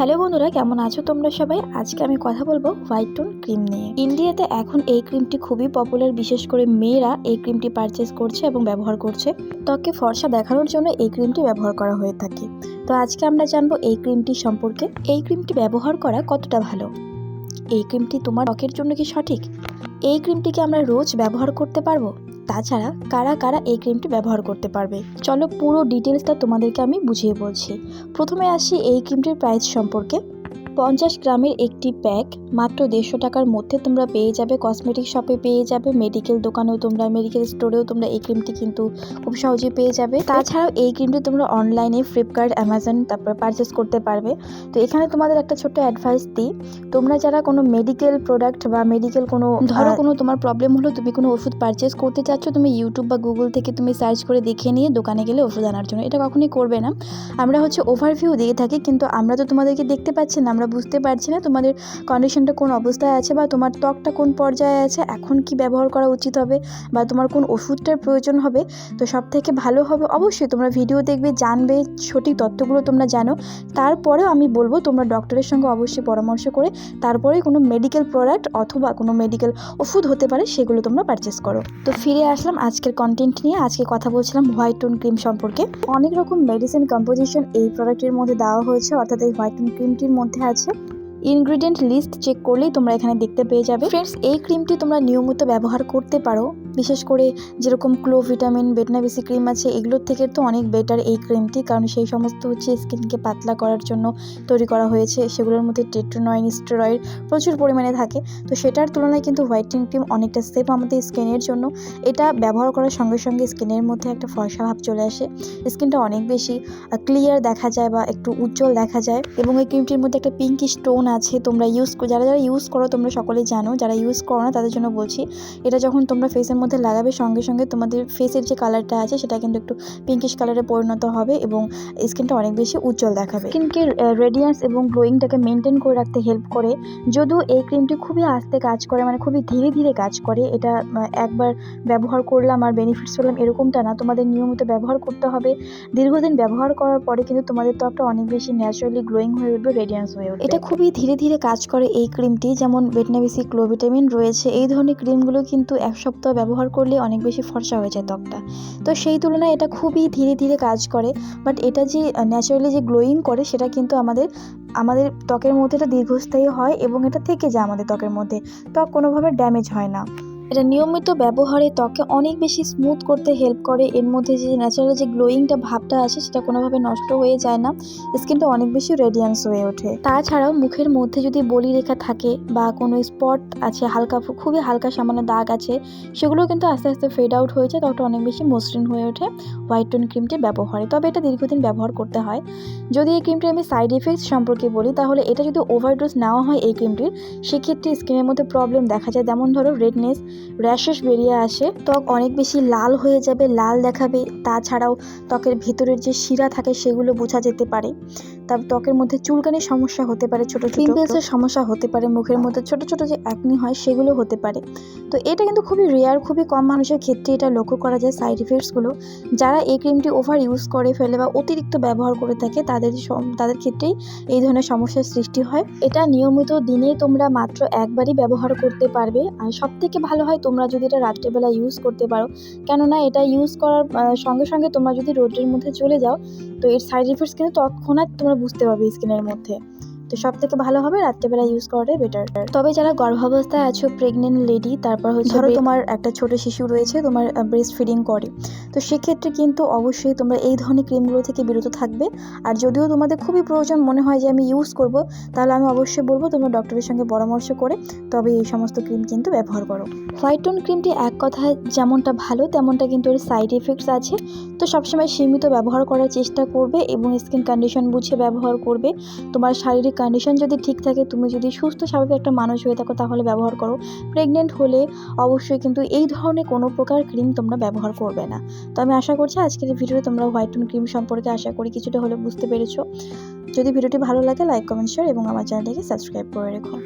Hello বন্ধুরা, কেমন আছো তোমরা সবাই? আজকে আমি কথা বলব হোয়াইট টোন ক্রিম নিয়ে। ইন্ডিয়াতে এখন এই ক্রিমটি খুবই পপুলার বিশেষ করে মেয়েরা এই ক্রিমটি পারচেস করছে এবং ব্যবহার করছে। ত্বকে ফর্সা দেখানোর জন্য এই ক্রিমটি ব্যবহার করা হয়ে থাকে। তো আজকে আমরা জানব এই ক্রিমটি সম্পর্কে। এই ক্রিমটি ব্যবহার করা কতটা ভালো? এই ক্রিমটি তোমার ত্বকের জন্য কি সঠিক? এই ক্রিমটিকে আমরা রোজ ব্যবহার করতে পারব? তাছাড়া কারা কারা এই ক্রিমটি ব্যবহার করতে পারবে? চলো পুরো ডিটেলসটা তোমাদেরকে আমি বুঝিয়ে বলছি। প্রথমে আসি এই ক্রিমটির প্রাইস সম্পর্কে। পঞ্চাশ গ্রামের একটি প্যাক মাত্র দেড়শো টাকার মধ্যে তোমরা পেয়ে যাবে। কসমেটিক শপে পেয়ে যাবে মেডিকেল দোকানেও তোমরা মেডিকেল স্টোরেও তোমরা এই ক্রিমটি কিন্তু খুব সহজেই পেয়ে যাবে। তাছাড়াও এই ক্রিমটি তোমরা অনলাইনে ফ্লিপকার্ট অ্যামাজন তারপর পারচেস করতে পারবে। তো এখানে তোমাদের একটা ছোট্ট অ্যাডভাইস দিই। তোমরা যারা কোনো মেডিকেল প্রোডাক্ট বা মেডিকেল কোনো ধরো কোনো তোমার প্রবলেম হলো তুমি কোনো ওষুধ পারচেস করতে চাচ্ছ তুমি ইউটিউব বা গুগল থেকে তুমি সার্চ করে দেখে নিয়ে দোকানে গেলে ওষুধ আনার জন্য। এটা কখনোই করবে না। আমরা হচ্ছে ওভারভিউ দিয়ে থাকি কিন্তু আমরা তো তোমাদেরকে দেখতে পাচ্ছি না আমরা বুঝতে পারছি না তোমাদের কন্ডিশনটা কোন অবস্থায় আছে বা তোমার ত্বকটা কোন পর্যায়ে আছে, এখন কি ব্যবহার করা উচিত হবে বা তোমার কোন ওষুধটার প্রয়োজন হবে, তো সব থেকে ভালো হবে অবশ্যই তোমরা ভিডিও দেখবে, জানবে, সঠিক তথ্যগুলো তোমরা জানো। তারপরেও আমি বলব তোমরা ডক্টরের সঙ্গে অবশ্যই পরামর্শ করে তারপরেই কোনো মেডিকেল প্রোডাক্ট অথবা কোনো মেডিকেল ওষুধ হতে পারে সেগুলো তোমরা পারচেস করো। তো ফিরে আসলাম আজকের কন্টেন্ট নিয়ে। আজকে কথা বলছিলাম হোয়াইট টোন ক্রিম সম্পর্কে। অনেক রকম মেডিসিন কম্পোজিশন এই প্রোডাক্টের মধ্যে দেওয়া হয়েছে, অর্থাৎ এই হোয়াইট টোন ক্রিমটির মধ্যে আছে। ইনগ্রিডিয়েন্ট লিস্ট চেক করলেই তোমরা এখানে দেখতে পেয়ে যাবে। ফ্রেন্ডস এই ক্রিমটি তোমরা নিয়মিত ব্যবহার করতে পারো। বিশেষ করে যেরকম ক্লো ভিটামিন বেটনাবিসি ক্রিম আছে, এগুলোর থেকে তো অনেক বেটার এই ক্রিমটি কারণ সেই সমস্ত হচ্ছে স্কিনকে পাতলা করার জন্য তৈরি করা হয়েছে। সেগুলোর মধ্যে টেট্রোনয়েন স্টেরয়েড প্রচুর পরিমাণে থাকে। তো সেটার তুলনায় কিন্তু হোয়াইটেনিং ক্রিম অনেকটা সেফ আমাদের স্কিনের জন্য। এটা ব্যবহার করার সঙ্গে সঙ্গে স্কিনের মধ্যে একটা ফর্সা ভাব চলে আসে। স্কিনটা অনেক বেশি ক্লিয়ার দেখা যায় বা একটু উজ্জ্বল দেখা যায়। এবং এই ক্রিমটির মধ্যে একটা পিঙ্কি স্টোন আছে, তোমরা ইউজ যারা যারা ইউজ করো তোমরা সকলেই জানো। যারা ইউজ করো না তাদের জন্য বলছি, এটা যখন তোমরা ফেসের মধ্যে লাগাবে সঙ্গে সঙ্গে তোমাদের ফেসের যে কালারটা আছে সেটা কিন্তু একটু পিঙ্কিশ কালারে পরিণত হবে এবং স্কিনটা অনেক বেশি উজ্জ্বল দেখাবে। স্কিনকে রেডিয়েন্স এবং গ্লোয়িংটাকে মেনটেন করে রাখতে হেল্প করে। যদিও এই ক্রিমটি খুবই আস্তে কাজ করে মানে খুবই ধীরে ধীরে কাজ করে এটা একবার ব্যবহার করলাম আর বেনিফিটস পেলাম এরকমটা না তোমাদের নিয়মিত ব্যবহার করতে হবে। দীর্ঘদিন ব্যবহার করার পরে কিন্তু তোমাদের ত্বকটা অনেক বেশি ন্যাচারালি গ্লোয়িং হয়ে উঠবে রেডিয়েন্স হয়ে উঠবে। এটা খুবই ধীরে ধীরে কাজ করে এই ক্রিমটি যেমন ভিটামিন ক্লোভিটামিন রয়েছে এই ধরনের ক্রিমগুলো কিন্তু এক সপ্তাহ ব্যবহার করলে অনেক বেশি ফর্সা হয়ে যায় ত্বকটা। তো সেই তুলনায় এটা খুবই ধীরে ধীরে কাজ করে। বাট এটা যে ন্যাচারালি যে গ্লোয়িং করে, সেটা কিন্তু আমাদের আমাদের ত্বকের মধ্যে এটা দীর্ঘস্থায়ী হয় এবং এটা থেকে যায় আমাদের ত্বকের মধ্যে। ত্বক কোনোভাবে ড্যামেজ হয় না। এটা নিয়মিত ব্যবহারে ত্বকে অনেক বেশি স্মুথ করতে হেল্প করে। এর মধ্যে যে ন্যাচারাল যে গ্লোয়িংটা ভাবটা আছে সেটা কোনোভাবে নষ্ট হয়ে যায় না। স্কিনটা অনেক বেশি রেডিয়েন্স হয়ে ওঠে। তাছাড়াও মুখের মধ্যে যদি বলি রেখা থাকে বা কোনো স্পট আছে, হালকা খুবই হালকা সামান্য দাগ আছে সেগুলো কিন্তু আস্তে আস্তে ফেড আউট হয়ে যায়, ত্বকটা অনেক বেশি মসৃণ হয়ে ওঠে। হোয়াইট টোন ক্রিমটি ব্যবহারে। তবে এটা দীর্ঘদিন ব্যবহার করতে হয়। যদি এই ক্রিমটির আমি সাইড এফেক্টস সম্পর্কে বলি, তাহলে এটা যদি ওভারডোজ নেওয়া হয় এই ক্রিমটির সেক্ষেত্রে স্কিনের মধ্যে প্রবলেম দেখা যায়। যেমন ধরো রেডনেস র্যাশেস বেরিয়ে আসে। ত্বক অনেক বেশি লাল হয়ে যাবে, লাল দেখাবে। তাছাড়াও ত্বকের ভেতরের যে শিরা থাকে, সেগুলো বোঝা যেতে পারে। তার ত্বকের মধ্যে চুলকানির সমস্যা হতে পারে ছোট ছোট পিম্পলসের সমস্যা হতে পারে মুখের মধ্যে ছোট ছোট যে অ্যাকনি হয় সেগুলো হতে পারে। তো এটা কিন্তু খুবই রেয়ার খুবই কম মানুষের ক্ষেত্রে এটা লক্ষ্য করা যায় সাইড ইফেক্টসগুলো যারা এই ক্রিমটি ওভার ইউজ করে ফেলে বা অতিরিক্ত ব্যবহার করে থাকে তাদের তাদের ক্ষেত্রেই এই ধরনের সমস্যার সৃষ্টি হয়। এটা নিয়মিত দিনে তোমরা মাত্র একবারই ব্যবহার করতে পারবে। আর সব থেকে ভালো হয় তোমরা যদি এটা রাত্রেবেলা ইউজ করতে পারো। কেননা এটা ইউজ করার সঙ্গে সঙ্গে তোমরা যদি রোদ্রের মধ্যে চলে যাও তো এর সাইড ইফেক্টস কিন্তু তৎক্ষণাৎ তোমরা বুঝতে পারবে স্কিনের মধ্যে। তো সব থেকে ভালো হবে রাত্রেবেলা ইউজ করাটাই বেটার তবে যারা গর্ভাবস্থায় আছো প্রেগনেন্ট লেডি তারপর হচ্ছে ধরো তোমার একটা ছোট শিশু রয়েছে তোমার ব্রেস্ট ফিডিং করে। তো সেক্ষেত্রে কিন্তু অবশ্যই তোমরা এই ধরনের ক্রিমগুলো থেকে বিরত থাকবে। আর যদিও তোমাদের খুবই প্রয়োজন মনে হয় যে আমি ইউজ করব তাহলে আমি অবশ্যই বলব তোমরা ডক্টরের সঙ্গে পরামর্শ করে তবে এই সমস্ত ক্রিম কিন্তু ব্যবহার করো। হোয়াইট টোন ক্রিমটি এক কথায় যেমনটা ভালো তেমনটা কিন্তু এর সাইড এফেক্টস আছে। তো সবসময় সীমিত ব্যবহার করার চেষ্টা করবে এবং স্কিন কন্ডিশন বুঝে ব্যবহার করবে। তোমার শারীরিক কন্ডিশন যদি ঠিক থাকে, তুমি যদি সুস্থ, স্বাভাবিক একটা মানুষ হয়ে থাকো, তাহলে ব্যবহার করো। প্রেগনেন্ট হলে অবশ্যই কিন্তু এই ধরনের কোনো প্রকার ক্রিম তোমরা ব্যবহার করবে না। তো আমি আশা করছি আজকের ভিডিওতে তোমরা হোয়াইট টোন ক্রিম সম্পর্কে আশা করি কিছুটা হলে বুঝতে পেরেছ। যদি ভিডিওটি ভালো লাগে লাইক কমেন্ট শেয়ার এবং আমার চ্যানেলটিকে সাবস্ক্রাইব করে রেখো।